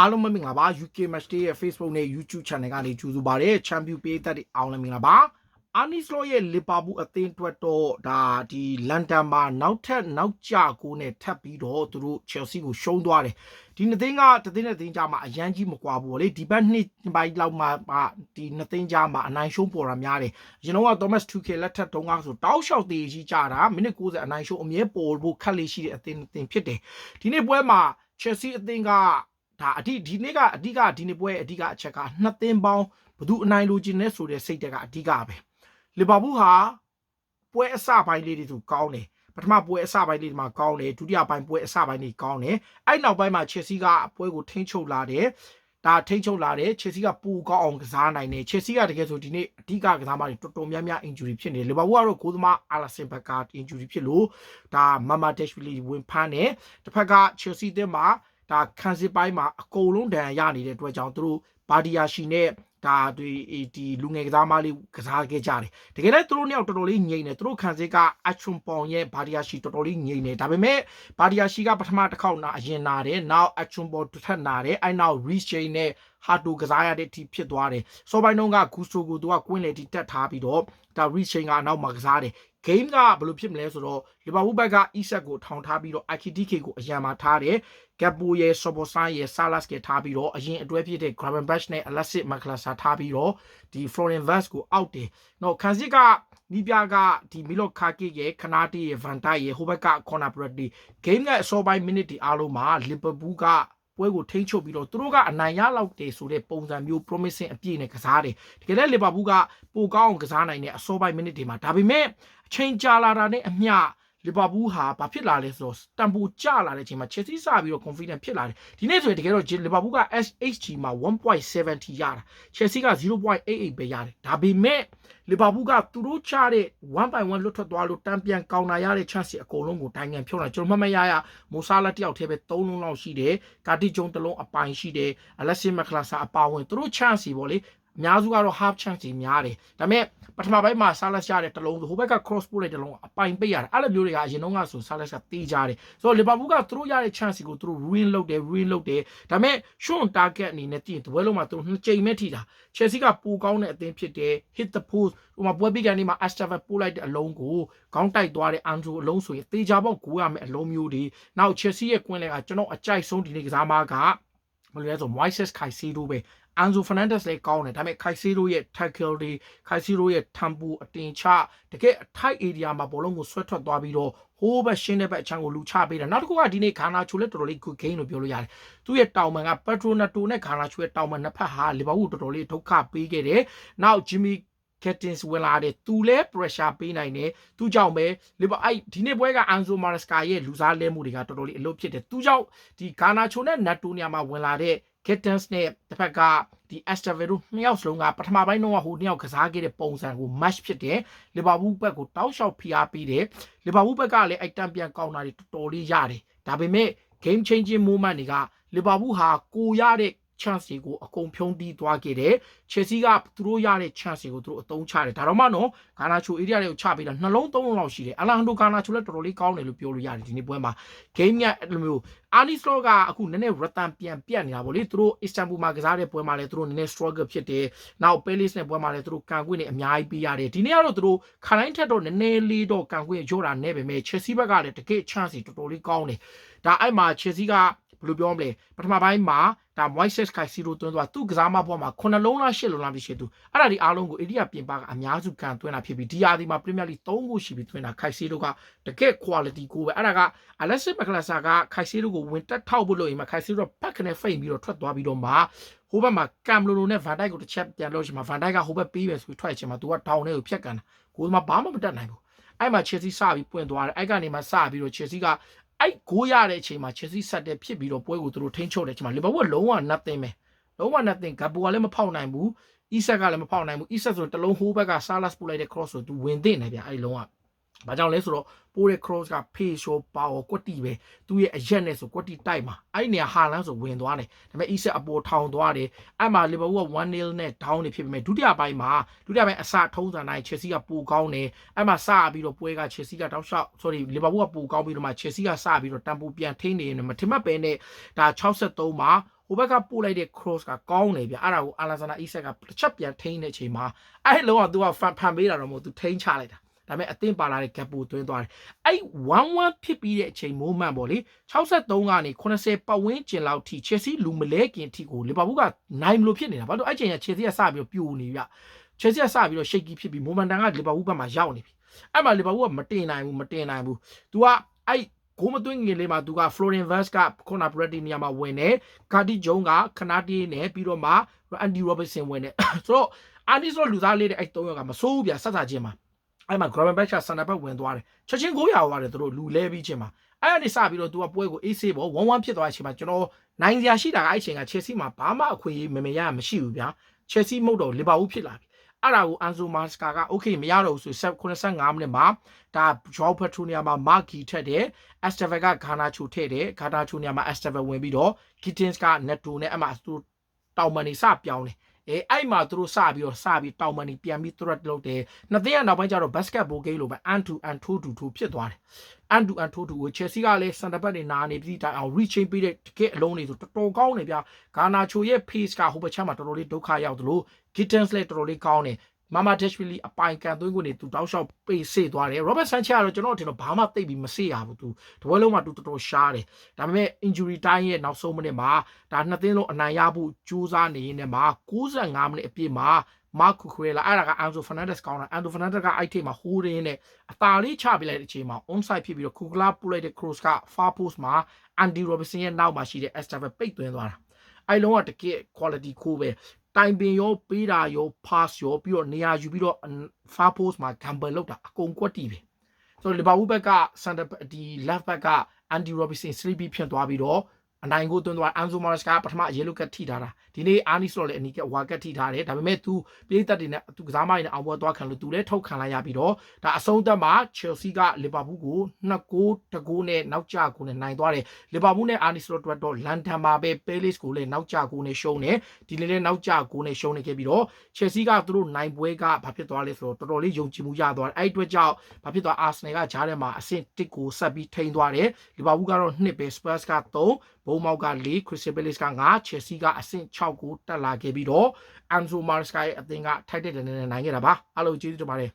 အားလုံးမင်္ဂလာပါ UK Match Day ရဲ့ Facebook နဲ့ YouTube Channel ကနေကြိုဆိုပါရစေ။ Champion ပေးသက်တဲ့အားလုံးမင်္ဂလာပါ။ Arnis Law ရဲ့ Liverpool အသင်းအတွက်တော့ဒါဒီလန်ဒန်မှာနောက်ထပ်နောက်ကျကိုနဲ့ထပ်ပြီးတော့သူတို့ Chelsea ကိုရှုံးသွားတယ်။ဒီနှစ်သိန်းကတသိန်းနဲ့သိန်းကြားမှာအရန်ကြီးမကွာဘူးလေဒီဘက်နှစ်ပိုင်းလောက်မှာဒီနှစ်သိန်းကြားမှာအနိုင်ရှုံးပေါ်တာများတယ်။ကျွန်တော်က Thomas Tuchel လက်ထက်တုန်းကဆိုတောက်လျှောက်သေးကြီးကြတာမိနစ်90အနိုင်ရှုံးအမြဲပေါ်ဖို့ခက်လေးရှိတဲ့အသင်းအသင်းဖြစ်တယ်။ဒီနေ့ပွဲမှာ Chelsea အသင်းက ဒါအဓိဒီနေ့ကအဓိကဒီနေ့ပွဲအဓိကအချက်ကနှစ်သင်းပေါင်းဘသူအနိုင်လိုချင်တဲ့ဆိုတဲ့စိတ်တက်ကအဓိကပဲလီဗာပူးဟာပွဲအစပိုင်းလေးတွေသူကောင်းတယ်ပထမပွဲအစပိုင်းလေးတွေမှာကောင်းတယ်ဒုတိယပိုင်းပွဲအစပိုင်းတွေကောင်းတယ်အဲ့နောက်ပိုင်းမှာချယ်ဆီကပွဲကိုထိန်းချုပ်လာတယ်ဒါထိန်းချုပ်လာတယ်ချယ်ဆီကပူကောင်းအောင်ကစားနိုင်တယ်ချယ်ဆီကတကယ်ဆိုဒီနေ့အဓိကကစားမတွေတော်တော်များများ injury ဖြစ်နေတယ်လီဗာပူးကတော့ကိုသမားအာလာဆင်ဘက်က injury ဖြစ်လို့ဒါမမဒက်ရှ်ဗီလီဝင်ဖမ်းတယ်တစ်ဖက်ကချယ်ဆီတင်းမှာ ဒါခံစစ်ပိုင်းမှာအကုန်လုံးဒဏ်ရာရနေတဲ့အတွက်ကြောင့်သူတို့ဘာဒီယာရှိနဲ့ဒါဒီဒီလူငယ်ကစားမလေးကစားခဲ့ကြတယ်တကယ်လည်းသူတို့နှစ်ယောက်တော်တော်လေးငြိမ်တယ်သူတို့ခံစစ်ကအချွန်ပေါင်ရဲ့ဘာဒီယာရှိတော်တော်လေးငြိမ်တယ်ဒါပေမဲ့ဘာဒီယာရှိကပထမတစ်ခေါက်နာအရင်နာတယ်နောက်အချွန်ပေါတစ်ထပ်နာတယ်အဲနောက် reach chain နဲ့ဟာတူကစားရတဲ့အထိဖြစ်သွားတယ်စောပိုင်းတုန်းကဂူဆိုကိုသူကကွင်းလေတီတက်ထားပြီးတော့ဒါ reach chain ကအနောက်မှာကစားတယ် game ကဘယ်လိုဖြစ်မလဲဆိုတော့လီဗာပူးဘက်က Isak ကိုထောင်ထားပြီးတော့ IKTK ကိုအရန်မှာထားတယ်။ Gakpo ရဲ့ Soboslai ရဲ့ Salas ကထားပြီးတော့အရင်အတွဲဖြစ်တဲ့ Gravenberch နဲ့ Alexis Magalhaes ထားပြီးတော့ဒီ Florian Wirtz ကိုအောက်တယ်။နော်ခန်းစစ်ကနီးပြကဒီမီလော့ခါကစ်ရဲ့ခနာတီရဲ့ဗန်တိုက်ရဲ့ဟိုဘက်က corner Bradley game ကအစောပိုင်း minute ဒီအားလုံးမှာ Liverpool က ပွဲကိုထိန်းချုပ်ပြီးတော့သူတို့ကအနိုင်ရလောက်တယ်ဆိုတဲ့ပုံစံမျိုး promising အပြည့်နဲ့ကစားတယ်တကယ်လည်းလီဗာပူးကပိုကောင်းအောင်ကစားနိုင်တဲ့အစောပိုင်းမိနစ်တွေမှာဒါပေမဲ့အချိန်ကြာလာတာနဲ့အမျှ လီဗာပူးဟာဘာဖြစ်လာလဲဆိုတော့တန်ပိုကျလာတဲ့အချိန်မှာ Chelsea စပြီးတော့ confident ဖြစ်လာတယ်ဒီနေ့ဆိုရင်တကယ်တော့လီဗာပူးက SHG မှာ1.70ရတာ Chelsea က0.88ပဲရတယ်ဒါပေမဲ့လီဗာပူးကသူတို့ချတဲ့1.1လွတ်ထွက်သွားလို့တန်ပြန်ကောင်နာရတဲ့ chance အကုန်လုံးကိုတိုင်းငံဖြုတ်လာကျွန်တော်မှတ်မရရမိုဆာလာတယောက်တည်းပဲ3လုံးလောက်ရှိတယ်ကာတီဂျုံတစ်လုံးအပိုင်ရှိတယ်အလက်ဆီမကလာဆာအပါဝင်သူတို့ chance ပေါ့လေ အများစုကတော့ half chance ကြီးများတယ်ဒါပေမဲ့ပထမပိုင်းမှာဆာလက်ရတဲ့တလုံးဆိုဟိုဘက်က cross ပို့လိုက်တလုံးအပိုင်ပိတ်ရတယ်အဲ့လိုမျိုးတွေကအရင်တုန်းကဆိုဆာလက်ကတေးကြတယ်ဆိုတော့လီဗာပူးကသူတို့ရတဲ့ chance ကိုသူတို့ ruin လုပ်တယ် ruin လုပ်တယ်ဒါပေမဲ့ short target အနေနဲ့တည်တပွဲလုံးမှာသူတို့နှစ်ကြိမ်ပဲထိတာ Chelsea ကပိုကောင်းတဲ့အသင်းဖြစ်တယ် hit the post ဟိုမှာပွဲပြီးကနေမှာ Astava ပို့လိုက်တဲ့အလုံးကိုခေါင်းတိုက်သွားတဲ့ Andrew အလုံးဆိုရင်တေချာပေါက်ကိုရမယ်အလုံးမျိုးတွေနောက် Chelsea ရဲ့ကွင်းလဲကကျွန်တော်အကြိုက်ဆုံးဒီနေ့ကစားမကဘယ်လိုလဲဆို Moises Caicedo ပဲ Anzo Fernandez လည်းကောင်းတယ်ဒါပေမဲ့ Caicedo ရဲ့ tackle တွေ Caicedo ရဲ့ tempo အတင်ချတကယ်အထိုက် area မှာဘောလုံးကိုဆွဲထွက်သွားပြီးတော့ဟိုးဘက်ရှင်းတဲ့ဘက်အချမ်းကိုလူချပေးတာနောက်တစ်ခုကဒီနေ့ခါနာချိုလည်းတော်တော်လေး good game လို့ပြောလို့ရတယ်သူ့ရဲ့တောင်ပန်က Petronato နဲ့ခါနာချိုရဲ့တောင်ပန်နှစ်ဖက်ဟာလီဗာပူးတော်တော်လေးဒုက္ခပေးခဲ့တယ်နောက် Jimmy Cattins ဝင်လာတယ်သူလည်း pressure ပေးနိုင်တယ်သူကြောင့်ပဲလီဗာအဲ့ဒီနေ့ပွဲက Anzo Maresca ရဲ့လူစားလဲမှုတွေကတော်တော်လေးအလုပ်ဖြစ်တယ်သူကြောင့်ဒီဂါနာချိုနဲ့ Nato နေရာမှာဝင်လာတဲ့ Gittins နဲ့တစ်ဖက်ကဒီ Estevero နှစ်ယောက်စလုံးကပထမပိုင်းတော့ဟိုနှစ်ယောက်ကစားခဲ့တဲ့ပုံစံကို match ဖြစ်တယ်လီဗာပူးဘက်ကိုတောက်လျှောက်ဖိအားပေးတယ်လီဗာပူးဘက်ကလည်းအဲ့တန်ပြန်ကောင်းတာတွေတော်တော်လေးရတယ်ဒါပေမဲ့ game changing moment တွေကလီဗာပူးဟာကိုရတဲ့ chance တွေကိုအကုန်ဖြုံးတီးသွားခဲ့တယ်။ Chelsea ကသူတို့ရတဲ့ chance တွေကိုသူတို့အသုံးချတယ်။ဒါတော့မှနော်ဂါနာချို area တွေကိုချပေးတာနှလုံးသုံးလုံးလောက်ရှိတယ်။အလာဟန်ဒိုဂါနာချိုလည်းတော်တော်လေးကောင်းတယ်လို့ပြောလို့ရတယ်ဒီနေ့ပွဲမှာ game ကအဲ့လိုမျိုးအာနီစလော့ကအခုနည်းနည်း return ပြန်ပြတ်နေတာဗောလေသူတို့ Istanbul မှာကစားတဲ့ပွဲမှာလည်းသူတို့နည်းနည်း struggle ဖြစ်တယ်။နောက် Palace နဲ့ပွဲမှာလည်းသူတို့ကန်ကွင်းနေအများကြီးပေးရတယ်။ဒီနေ့ကတော့သူတို့ခလိုင်းထက်တော့နည်းနည်းလေးတော့ကန်ကွင်းရော့တာနဲ့ပဲမဲ့ Chelsea ဘက်ကလည်းတကယ် chance တော်တော်လေးကောင်းတယ်။ဒါအဲ့မှာ Chelsea က ဘယ်လိုပြောမလဲပထမပိုင်းမှာဒါ Moises Caicedo သွင်းသွားသူကစားမဘွားမှာ9လုံးလား10လုံးလားမရှိသူအဲ့ဒါဒီအားလုံးကိုအိန္ဒိယပြင်ပကအများစုကန်သွင်းတာဖြစ်ပြီးဒီယာဒီမှာ Premier League 3ခုရှိပြီးသွင်းတာ Caicedo ကတကယ် quality ကိုပဲအဲ့ဒါက Alexis Magalhaes က Caicedo ကိုဝင်တက်ထောက်ဖို့လို့အိမ်မှာ Caicedo ဘက်ကနေဖိတ်ပြီးတော့ထွက်သွားပြီးတော့မှဟိုဘက်မှာကမ်လိုလိုနဲ့ Van Dijk ကိုတစ်ချက်ပြန်လို့ရှိမှာ Van Dijk ကဟိုဘက်ပေးပဲဆိုပြီးထွက်ချင်မှာ तू ကထောင်ထဲကိုဖြတ်ကန်တာကိုယ်မှဘာမှမတတ်နိုင်ဘူးအဲ့မှာ Chelsea စပြီးပွင့်သွားတယ်အဲ့ကနေမှစပြီးတော့ Chelsea က အဲ့ဂိုးရတဲ့အချိန်မှာ Chelsea ဆက်တဲ့ဖြစ်ပြီးတော့ပွဲကိုသူတို့ထိန်းချုပ်တဲ့အချိန်မှာ Liverpool လုံးဝ nothing ပဲလုံးဝ nothing ဂဘူကလည်းမဖောက်နိုင်ဘူး Isak ကလည်းမဖောက်နိုင်ဘူး Isak ဆိုတလုံးဟိုးဘက်က Salas ပို့လိုက်တဲ့ cross ဆိုသူဝင်သိနေဗျအဲ့လုံးဝ ဘာကြောင့်လဲဆိုတော့ပိုးတဲ့ cross က face show power ကွက်တီပဲသူ့ရဲ့အရက်နဲ့ဆိုကွက်တီတိုက်မှာအဲ့ဒီနေရာဟာလန်းဆိုဝင်သွားတယ်ဒါပေမဲ့ Isak အပေါ်ထောင်သွားတယ်အဲ့မှာ Liverpool က1-0နဲ့ down နေဖြစ်ပေမဲ့ဒုတိယပိုင်းမှာဒုတိယပိုင်းအစထုံးစံတိုင်း Chelsea ကပိုကောင်းတယ်အဲ့မှာစပြီးတော့ပွဲက Chelsea ကတောက်လျှောက် sorry Liverpool ကပိုကောင်းပြီးတော့မှ Chelsea ကစပြီးတော့တန်ပိုပြန်ထိန်းနေနေမထင်မှတ်ပဲနဲ့ဒါ63မှာဟိုဘက်ကပို့လိုက်တဲ့ cross ကကောင်းတယ်ဗျအဲ့ဒါကိုအာလာဇာနာအီဆက်ကတစ်ချက်ပြန်ထိန်းတဲ့အချိန်မှာအဲ့လုံးက तू ကဖန်ဖန်ပေးတာတော့မဟုတ် तू ထိန်းချလိုက်တာ ဒါပေမဲ့အသင်းပါလာတဲ့ gap ကိုတွင်းသွားတယ်အဲ့1-1ဖြစ်ပြီးတဲ့အချိန် moment ပေါ့လေ63ကနေ80ပတ်ဝန်းကျင်လောက်ထိ Chelsea လူမလဲခင်ထိကိုလီဗာပူးကနိုင်မလို့ဖြစ်နေတာဘာလို့အဲ့ချိန်က Chelsea ကစပြီးတော့ပြိုနေဗျ Chelsea ကစပြီးတော့ shaky ဖြစ်ပြီး momentum ကလီဗာပူးဘက်မှာရောက်နေပြီအဲ့မှာလီဗာပူးကမတင်နိုင်ဘူးမတင်နိုင်ဘူး तू ကအဲ့ဂိုးမသွင်းငင်လေးမှာသူက Florian Wirtz က corner Brady နေရာမှာဝင်တယ်။ Cardi Jones ကခနာတီးနဲ့ပြီးတော့မှ Andy Robertson ဝင်တယ်။ဆိုတော့ Arnie ဆိုလူသားလေးတဲ့အဲ့၃ယောက်ကမစိုးဘူးဗျဆက်စားခြင်းမှာ အဲ့မှာ Graven Batch ဆန်တာဘက်ဝင်သွားတယ်။ချက်ချင်း900သွားတယ်သူတို့လူလဲပြီးခြင်းမှာအဲ့ကနေစပြီးတော့သူကပွဲကိုအေးဆေးပေါ့1-1ဖြစ်သွားတဲ့အချိန်မှာကျွန်တော်နိုင်စရာရှိတာကအဲ့အချိန်က Chelsea မှာဘာမှအခွင့်အရေးမမရမရှိဘူးဗျာ။ Chelsea မဟုတ်တော့ Liverpool ဖြစ်လာပြီ။အဲ့ဒါကို Anzo Maska က okay မရတော့ဘူးဆို85မိနစ်မှာဒါ Joao Pedro နေရာမှာ Marky ထက်တယ် Estevez က Garnacho ထည့်တယ် Garnacho နေရာမှာ Estevez ဝင်ပြီးတော့ Gittins က Neto နဲ့အမှသူတောင်မန်နေစပြောင်းတယ် အဲအဲ့မှာသူတို့စပြီးတော့စပြီးတောင်မန်နေပြန်ပြီး threat လုပ်တယ်နှစ်သိန်းကနောက်ပိုင်းကျတော့ basketball game လိုပဲ and to and to to to ဖြစ်သွားတယ် and to and to to ကို Chelsea ကလည်း center back တွေနာနေပြီးတိုင်အောင် reaching ပေးတဲ့တကယ်အလုံးတွေဆိုတော်တော်ကောင်းနေဗျာ Garnacho ရဲ့ pace ကဟိုဘက်ချမ်းမှာတော်တော်လေးဒုက္ခရောက်သလို Gittins လည်းတော်တော်လေးကောင်းတယ် မာမာဒက်ရှ်ဗီလီအပိုင်ကန်သွင်းကိုနေသူတောက်လျှောက်ပိတ်စေသွားတယ် Robert Sanchez ကတော့ကျွန်တော်ထင်တော့ဘာမှသိပ်ပြီးမစေရဘူးသူတပွဲလုံးမှာသူတော်တော်ရှားတယ်ဒါပေမဲ့ injury time ရဲ့နောက်ဆုံးမိနစ်မှာဒါနှစ်သင်းလုံးအနိုင်ရဖို့ကြိုးစားနေရင်းနဲ့မှာ65မိနစ်အပြည့်မှာမာကူခွေလာအဲ့ဒါကအန်ဆိုဖာနန်ဒက်စ်ကောင်းတာအန်ဆိုဖာနန်ဒက်ကအဲ့ထိပ်မှာဟိုးရင်းနဲ့အသာလေးချပြလိုက်တဲ့အချိန်မှာ onside ဖြစ်ပြီးတော့ကူကလာပူလိုက်တဲ့ cross က far post မှာ Andy Robertson ရဲ့နောက်မှာရှိတဲ့ Estevez ပိတ်သွင်းသွားတာအဲ့လုံးကတကယ် quality ခိုးပဲ တိုင်ပင်ရောပေးတာရော pass ရောပြီးတော့နေရာယူပြီးတော့ far post မှာ gamble လောက်တာအကုန်ကွက်တီပဲဆိုတော့လီဗာပူးဘက်က center ဒီ left back က Andy Robertson 3B ဖြန့်သွားပြီးတော့ အနိုင်ကိုသွင်းသွားအန်ဆိုမာရစ်ကပထမရေလုကက်ထိထားတာဒီနေ့အာနီဆိုလည်းအနီကဝါကက်ထိထားတယ်ဒါပေမဲ့သူပြိသက်တွေနဲ့သူကစားမရည်နဲ့အောင်ပွဲသွားခံလို့သူလည်းထုတ်ခံလိုက်ရပြီးတော့ဒါအဆုံးသက်မှာ Chelsea ကလီဗာပူးကို2ဂိုး2ဂိုးနဲ့နောက်ကျဂိုးနဲ့နိုင်သွားတယ်လီဗာပူးနဲ့အာနီဆိုတို့တော့လန်ဒန်မှာပဲ Palace ကိုလည်းနောက်ကျဂိုးနဲ့ရှုံးတယ်ဒီနေ့လည်းနောက်ကျဂိုးနဲ့ရှုံးနေခဲ့ပြီးတော့ Chelsea ကသူတို့နိုင်ပွဲကဘာဖြစ်သွားလဲဆိုတော့တော်တော်လေးယုံကြည်မှုရသွားတယ်အဲ့အတွက်ကြောင့်ဘာဖြစ်သွား Arsenal ကဂျားထဲမှာအဆင့်1ကိုဆက်ပြီးထိန်းသွားတယ်လီဗာပူးကတော့2ပဲ Spurs က3 ဘုံမောက်က4 Crystal Palace က9 Chelsea ကအဆင့်6ကိုတက်လာခဲ့ပြီးတော့ Anzo Maresca ရဲ့အသင်းကထိုက်တဲ့တဲ့နဲ့နိုင်ခဲ့တာပါအားလုံးကျေးဇူးတင်ပါတယ်